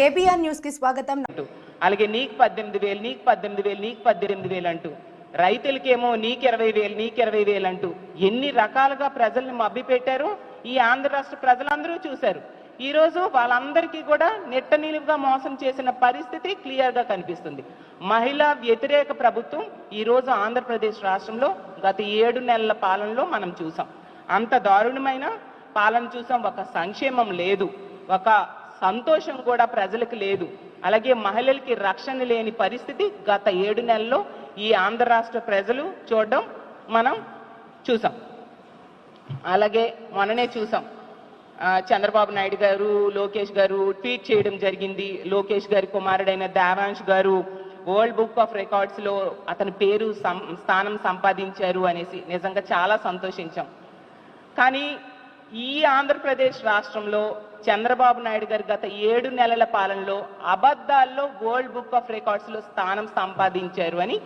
KBR న్యూస్కి స్వాగతం. అంటూ అలాగే నీకు పద్దెనిమిది వేలు నీకు పద్దెనిమిది వేలు నీకు పద్దెనిమిది వేలు అంటూ రైతులకేమో నీకు ఇరవై వేలు నీకు ఇరవై వేలు అంటూ ఎన్ని రకాలుగా ప్రజల్ని మభ్య ఈ ఆంధ్ర రాష్ట్ర ప్రజలందరూ చూశారు. ఈ రోజు వాళ్ళందరికీ కూడా నెట్ట నిలువుగా మోసం చేసిన పరిస్థితి క్లియర్గా కనిపిస్తుంది. మహిళా వ్యతిరేక ప్రభుత్వం ఈ రోజు ఆంధ్రప్రదేశ్ రాష్ట్రంలో గత ఏడు నెలల పాలనలో మనం చూసాం. అంత దారుణమైన పాలన చూసాం. ఒక సంక్షేమం లేదు. ఒక సంతోషం కూడా ప్రజలకు లేదు. అలాగే మహిళలకి రక్షణ లేని పరిస్థితి గత ఏడు నెలల్లో ఈ ఆంధ్ర రాష్ట్ర ప్రజలు చూడడం మనం చూసాం. అలాగే మొన్ననే చూసాం. చంద్రబాబు నాయుడు గారు లోకేష్ గారు ట్వీట్ చేయడం జరిగింది. లోకేష్ గారి కుమారుడైన దేవాంశ్ గారు వరల్డ్ బుక్ ఆఫ్ రికార్డ్స్లో అతని పేరు సం- స్థానం సంపాదించారు అనేసి నిజంగా చాలా సంతోషించాం. కానీ ఈ ఆంధ్రప్రదేశ్ రాష్ట్రంలో చంద్రబాబు నాయుడు గారు గత ఏడు నెలల పాలనలో అబద్ధాల్లో వరల్డ్ బుక్ ఆఫ్ రికార్డ్స్లో స్థానం సంపాదించారు అని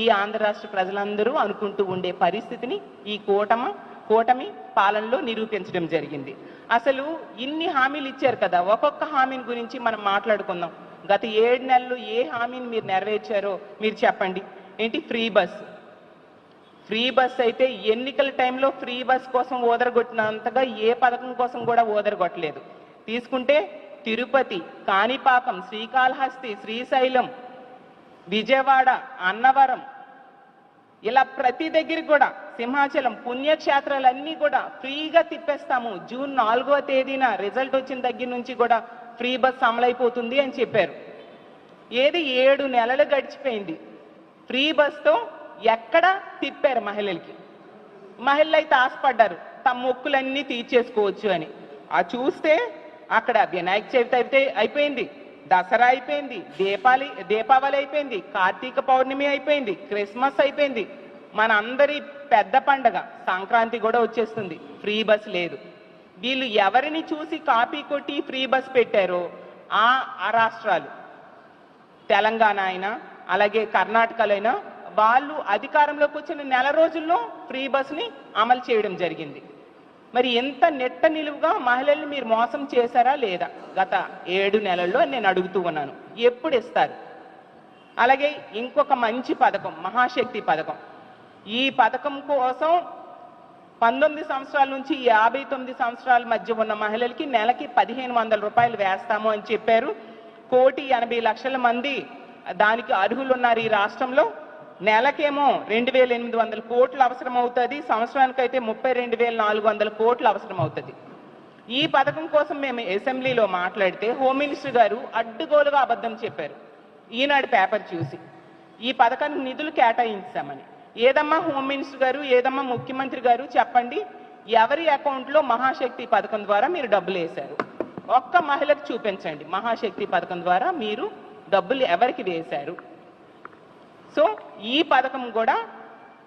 ఈ ఆంధ్ర రాష్ట్ర ప్రజలందరూ అనుకుంటూ ఉండే పరిస్థితిని ఈ కూటమ కూటమి పాలనలో నిరూపించడం జరిగింది. అసలు ఇన్ని హామీలు ఇచ్చారు కదా ఒక్కొక్క హామీని గురించి మనం మాట్లాడుకుందాం. గత ఏడు నెలలు ఏ హామీని మీరు నెరవేర్చారో మీరు చెప్పండి. ఏంటి? Free bus. ఫ్రీ బస్ అయితే ఎన్నికల టైంలో ఫ్రీ బస్ కోసం ఓదరగొట్టినంతగా ఏ పథకం కోసం కూడా ఓదరగొట్టలేదు. తీసుకుంటే తిరుపతి కాణిపాకం శ్రీకాళహస్తి శ్రీశైలం విజయవాడ అన్నవరం ఇలా ప్రతి దగ్గరికి కూడా సింహాచలం పుణ్యక్షేత్రాలన్నీ కూడా ఫ్రీగా తిప్పేస్తాము. జూన్ నాలుగవ తేదీన రిజల్ట్ వచ్చిన దగ్గర నుంచి కూడా ఫ్రీ బస్ అమలైపోతుంది అని చెప్పారు. ఏది ఏడు నెలలు గడిచిపోయింది. ఫ్రీ బస్తో ఎక్కడ తిప్పారు మహిళలకి? మహిళలు అయితే ఆశపడ్డారు తమ మొక్కులన్నీ తీర్చేసుకోవచ్చు అని. ఆ చూస్తే అక్కడ వినాయక చవితి అయితే అయిపోయింది. దసరా అయిపోయింది. దీపావళి దీపావళి అయిపోయింది. కార్తీక పౌర్ణమి అయిపోయింది. క్రిస్మస్ అయిపోయింది. మన అందరి పెద్ద పండగ. సంక్రాంతి కూడా వచ్చేస్తుంది. ఫ్రీ బస్ లేదు. వీళ్ళు ఎవరిని చూసి కాపీ కొట్టి ఫ్రీ బస్ పెట్టారో ఆ ఆ రాష్ట్రాలు. తెలంగాణ అయినా అలాగే కర్ణాటకలో అయినా వాళ్ళు అధికారంలోకి వచ్చిన నెల రోజుల్లో ఫ్రీ బస్ని అమలు చేయడం జరిగింది. మరి ఎంత నెట్ట నిలువుగా మహిళల్ని మీరు మోసం చేశారా లేదా? గత ఏడు నెలల్లో నేను అడుగుతూ ఉన్నాను. ఎప్పుడు ఇస్తారు? అలాగే ఇంకొక మంచి పథకం మహాశక్తి పథకం. ఈ పథకం కోసం పంతొమ్మిది సంవత్సరాల నుంచి యాభై తొమ్మిది సంవత్సరాల మధ్య ఉన్న మహిళలకి నెలకి పదిహేను వందల రూపాయలు వేస్తాము అని చెప్పారు. కోటి ఎనభై లక్షల మంది దానికి అర్హులు ఉన్నారు ఈ రాష్ట్రంలో. నెలకేమో రెండు వేల ఎనిమిది వందల కోట్లు అవసరం అవుతుంది సంవత్సరానికైతే ముప్పై రెండు వేల నాలుగు వందల కోట్లు అవసరం అవుతుంది ఈ పథకం కోసం మేము అసెంబ్లీలో మాట్లాడితే హోమ్ మినిస్టర్ గారు అడ్డుగోలుగా అబద్ధం చెప్పారు. ఈనాడు పేపర్ చూసి ఈ పథకానికి నిధులు కేటాయించామని. ఏదమ్మా హోమ్ మినిస్టర్ గారు ఏదమ్మా ముఖ్యమంత్రి గారు చెప్పండి? ఎవరి అకౌంట్లో మహాశక్తి పథకం ద్వారా మీరు డబ్బులు వేశారు? ఒక్క మహిళకు చూపించండి. మహాశక్తి పథకం ద్వారా మీరు డబ్బులు ఎవరికి వేశారు? సో ఈ పథకం కూడా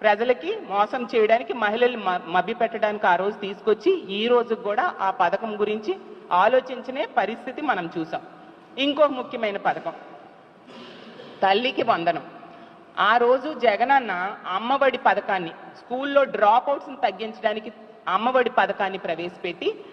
ప్రజలకి మోసం చేయడానికి మహిళలు మభ్య పెట్టడానికి ఆ రోజు తీసుకొచ్చి ఈ రోజు కూడా ఆ పథకం గురించి ఆలోచించనే పరిస్థితి మనం చూసాం. ఇంకో ముఖ్యమైన పథకం. తల్లికి వందనం. ఆ రోజు జగనన్న అమ్మఒడి పథకాన్ని స్కూల్లో డ్రాప్ అవుట్స్ని తగ్గించడానికి అమ్మఒడి పథకాన్ని ప్రవేశపెట్టి